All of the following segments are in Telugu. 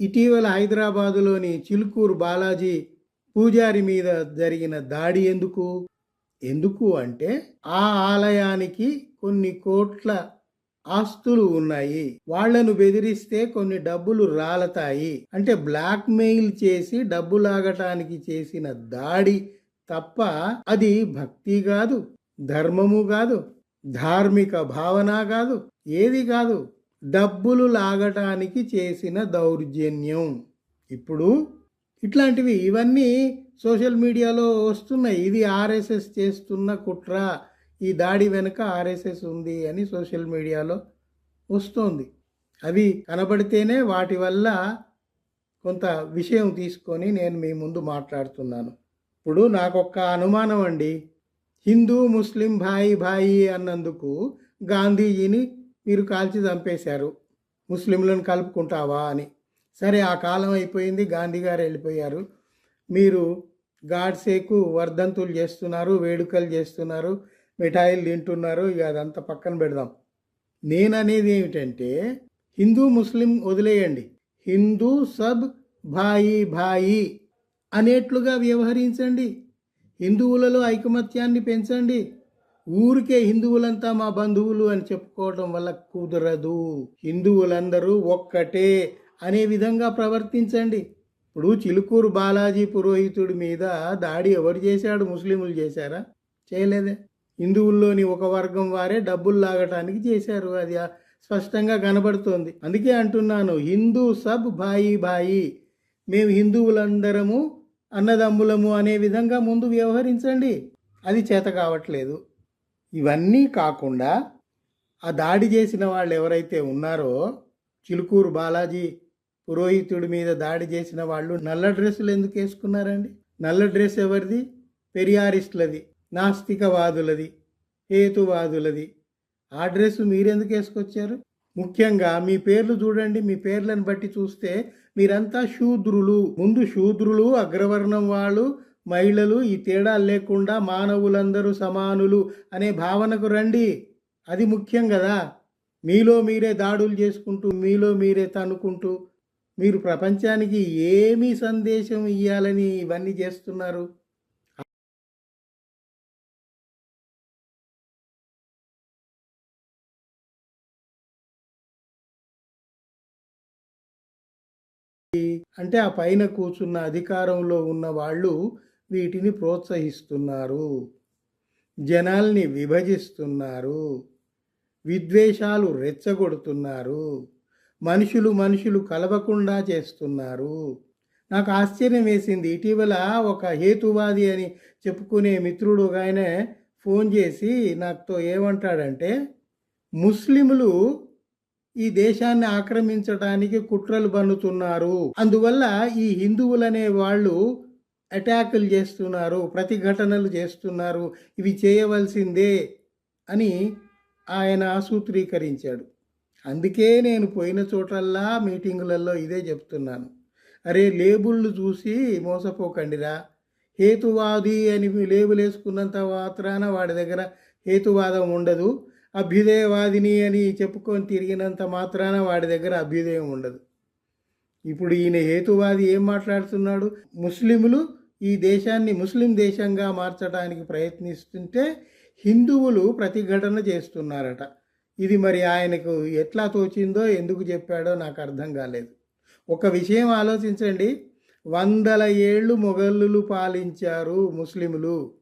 ఇటీవల హైదరాబాదులోని చిలుకూరు బాలాజీ పూజారి మీద జరిగిన దాడి ఎందుకు? ఎందుకు అంటే ఆ ఆలయానికి కొన్ని కోట్ల ఆస్తులు ఉన్నాయి. వాళ్ళను బెదిరిస్తే కొన్ని డబ్బులు రాలతాయి. అంటే బ్లాక్ మెయిల్ చేసి డబ్బు లాగటానికి చేసిన దాడి తప్ప అది భక్తి కాదు ధర్మము కాదు ధార్మిక భావన కాదు ఏది కాదు. డబ్బులు లాగటానికి చేసిన దౌర్జన్యం. ఇప్పుడు ఇట్లాంటివి ఇవన్నీ సోషల్ మీడియాలో వస్తున్నాయి. ఇది ఆర్ఎస్ఎస్ చేస్తున్న కుట్ర. ఈ దాడి వెనుక ఆర్ఎస్ఎస్ ఉంది అని సోషల్ మీడియాలో వస్తోంది. అవి కనబడితేనే వాటి వల్ల కొంత విషయం తీసుకొని నేను మీ ముందు మాట్లాడుతున్నాను. ఇప్పుడు నాకు ఒక్క అనుమానం అండి. హిందూ ముస్లిం భాయి భాయి అన్నందుకు గాంధీజీని మీరు కాల్చి చంపేశారు. ముస్లింలను కలుపుకుంటావా అని. సరే ఆ కాలం అయిపోయింది. గాంధీ గారు వెళ్ళిపోయారు. మీరు గాడ్సేకు వర్ధంతులు చేస్తున్నారు వేడుకలు చేస్తున్నారు మిఠాయిలు తింటున్నారు. ఇక అదంతా పక్కన పెడదాం. నేననేది ఏమిటంటే హిందూ ముస్లిం వదిలేయండి. హిందూ సబ్ భాయి భాయి అనేట్లుగా వ్యవహరించండి. హిందువులలో ఐకమత్యాన్ని పెంచండి. ఊరికే హిందువులంతా మా బంధువులు అని చెప్పుకోవడం వల్ల కుదరదు. హిందువులందరూ ఒక్కటే అనే విధంగా ప్రవర్తించండి. ఇప్పుడు చిలుకూరు బాలాజీ పురోహితుడి మీద దాడి ఎవరు చేశాడు? ముస్లింలు చేశారా? చేయలేదే. హిందువుల్లోని ఒక వర్గం వారే డబ్బులు లాగటానికి చేశారు. అది స్పష్టంగా కనబడుతోంది. అందుకే అంటున్నాను హిందూ సబ్ భాయి భాయి మేము హిందువులందరము అన్నదమ్ములము అనే విధంగా ముందు వ్యవహరించండి. అది చేత కావట్లేదు. ఇవన్నీ కాకుండా ఆ దాడి చేసిన వాళ్ళు ఎవరైతే ఉన్నారో చిలుకూరు బాలాజీ పురోహితుడి మీద దాడి చేసిన వాళ్ళు నల్ల డ్రెస్సులు ఎందుకు వేసుకున్నారండి? నల్ల డ్రెస్ ఎవరిది? పెరియారిస్టులది నాస్తికవాదులది హేతువాదులది. ఆ డ్రెస్ మీరెందుకు వేసుకొచ్చారు? ముఖ్యంగా మీ పేర్లు చూడండి మీ పేర్లను బట్టి చూస్తే మీరంతా శూద్రులు ముందు శూద్రులు అగ్రవర్ణం వాళ్ళు మహిళలు ఈ తేడా లేకుండా మానవులందరూ సమానులు అనే భావనకు రండి. అది ముఖ్యం కదా. మీలో మీరే దాడులు చేసుకుంటూ మీలో మీరే తనుకుంటూ మీరు ప్రపంచానికి ఏమి సందేశం ఇవ్వాలని ఇవన్నీ చేస్తున్నారు? అంటే ఆ పైన కూర్చున్న అధికారంలో ఉన్న వాళ్ళు వీటిని ప్రోత్సహిస్తున్నారు. జనాల్ని విభజిస్తున్నారు. విద్వేషాలు రెచ్చగొడుతున్నారు. మనుషులు మనుషులు కలవకుండా చేస్తున్నారు. నాకు ఆశ్చర్యం వేసింది. ఇటీవల ఒక హేతువాది అని చెప్పుకునే మిత్రుడు ఆయన ఫోన్ చేసి నాతో ఏమంటాడంటే ముస్లింలు ఈ దేశాన్ని ఆక్రమించడానికి కుట్రలు బన్నుతున్నారు అందువల్ల ఈ హిందువులనే వాళ్ళు అటాకులు చేస్తున్నారు ప్రతిఘటనలు చేస్తున్నారు ఇవి చేయవలసిందే అని ఆయన సూత్రీకరించాడు అందుకే నేను పోయిన చోటల్లా మీటింగులలో ఇదే చెప్తున్నాను. అరే లేబుళ్ళు చూసి మోసపోకండిరా. హేతువాది అని లేబుల్ వేసుకున్నంత మాత్రాన వాడి దగ్గర హేతువాదం ఉండదు. అభ్యుదయవాదిని అని చెప్పుకొని తిరిగినంత మాత్రాన వాడి దగ్గర అభ్యుదయం ఉండదు. ఇప్పుడు ఈయన హేతువాది ఏం మాట్లాడుతున్నాడు? ముస్లింలు ఈ దేశాన్ని ముస్లిం దేశంగా మార్చడానికి ప్రయత్నిస్తుంటే హిందువులు ప్రతిఘటన చేస్తున్నారట. ఇది మరి ఆయనకు ఎట్లా తోచిందో ఎందుకు చెప్పాడో నాకు అర్థం కాలేదు. ఒక విషయం ఆలోచించండి. వందల ఏళ్ళు మొఘలులు పాలించారు ముస్లింలు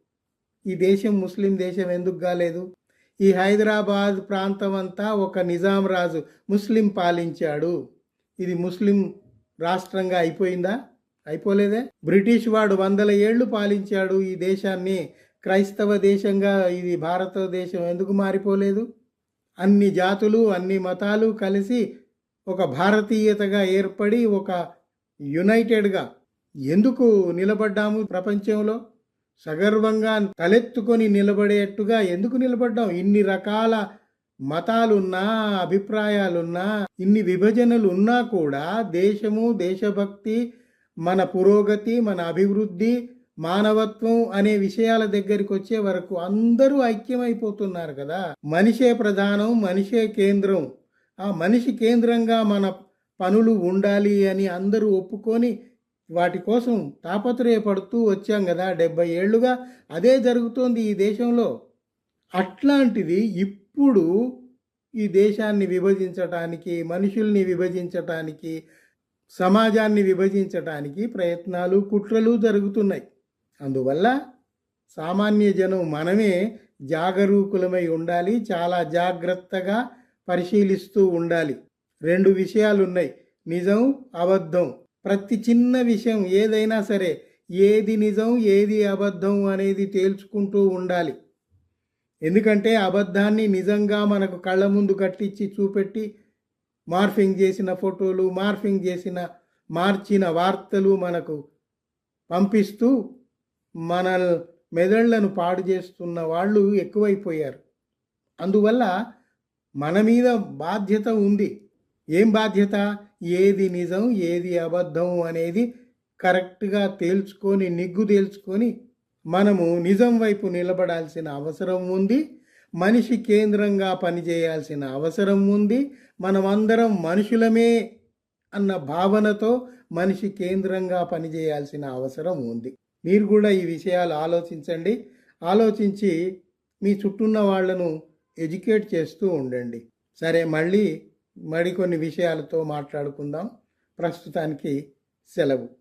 ఈ దేశం ముస్లిం దేశం ఎందుకు కాలేదు? ఈ హైదరాబాద్ ప్రాంతం అంతా ఒక నిజాం రాజు ముస్లిం పాలించాడు. ఇది ముస్లిం రాష్ట్రంగా అయిపోయిందా? అయిపోలేదే? బ్రిటిష్ వాడు వందల ఏళ్ళు పాలించాడు ఈ దేశాన్ని. క్రైస్తవ దేశంగా ఇది భారతదేశం ఎందుకు మారిపోలేదు? అన్ని జాతులు అన్ని మతాలు కలిసి ఒక భారతీయతగా ఏర్పడి ఒక యునైటెడ్గా ఎందుకు నిలబడ్డాము ప్రపంచంలో? సగర్వంగా తలెత్తుకొని నిలబడేట్టుగా ఎందుకు నిలబడ్డాం? ఇన్ని రకాల మతాలున్నా అభిప్రాయాలున్నా ఇన్ని విభజనలు ఉన్నా కూడా దేశము దేశభక్తి మన పురోగతి మన అభివృద్ధి మానవత్వం అనే విషయాల దగ్గరికి వచ్చే వరకు అందరూ ఐక్యమైపోతున్నారు కదా. మనిషే ప్రధానం మనిషే కేంద్రం. ఆ మనిషి కేంద్రంగా మన పనులు ఉండాలి అని అందరూ ఒప్పుకొని వాటి కోసం తాపత్రయపడుతూ వచ్చాం కదా. డెబ్బై ఏళ్ళుగా అదే జరుగుతోంది ఈ దేశంలో. అట్లాంటిది ఇప్పుడు ఈ దేశాన్ని విభజించటానికి మనుషుల్ని విభజించటానికి సమాజాన్ని విభజించటానికి ప్రయత్నాలు కుట్రలు జరుగుతున్నాయి. అందువల్ల సామాన్య జనం మనమే జాగరూకులమై ఉండాలి చాలా జాగ్రత్తగా పరిశీలిస్తూ ఉండాలి. రెండు విషయాలు ఉన్నాయి నిజం అబద్ధం. ప్రతి చిన్న విషయం ఏదైనా సరే ఏది నిజం ఏది అబద్ధం అనేది తేల్చుకుంటూ ఉండాలి. ఎందుకంటే అబద్ధాన్ని నిజంగా మనకు కళ్ళ ముందు కట్టించి చూపెట్టి మార్ఫింగ్ చేసిన ఫోటోలు మార్ఫింగ్ చేసిన మార్చిన వార్తలు మనకు పంపిస్తూ మన మెదళ్ళను పాడు చేస్తున్న వాళ్ళు ఎక్కువైపోయారు. అందువల్ల మన మీద బాధ్యత ఉంది. ఏం బాధ్యత? ఏది నిజం ఏది అబద్ధం అనేది కరెక్ట్గా తేల్చుకొని నిగ్గు తేల్చుకొని మనము నిజం వైపు నిలబడాల్సిన అవసరం ఉంది. మనిషి కేంద్రంగా పనిచేయాల్సిన అవసరం ఉంది. మనమందరం మనుషులమే అన్న భావనతో మనిషి కేంద్రంగా పనిచేయాల్సిన అవసరం ఉంది. మీరు కూడా ఈ విషయాలు ఆలోచించండి. ఆలోచించి మీ చుట్టూన్న వాళ్ళను ఎడ్యుకేట్ చేస్తూ ఉండండి. సరే మళ్ళీ మరికొన్ని విషయాలతో మాట్లాడుకుందాం. ప్రస్తుతానికి సెలవు.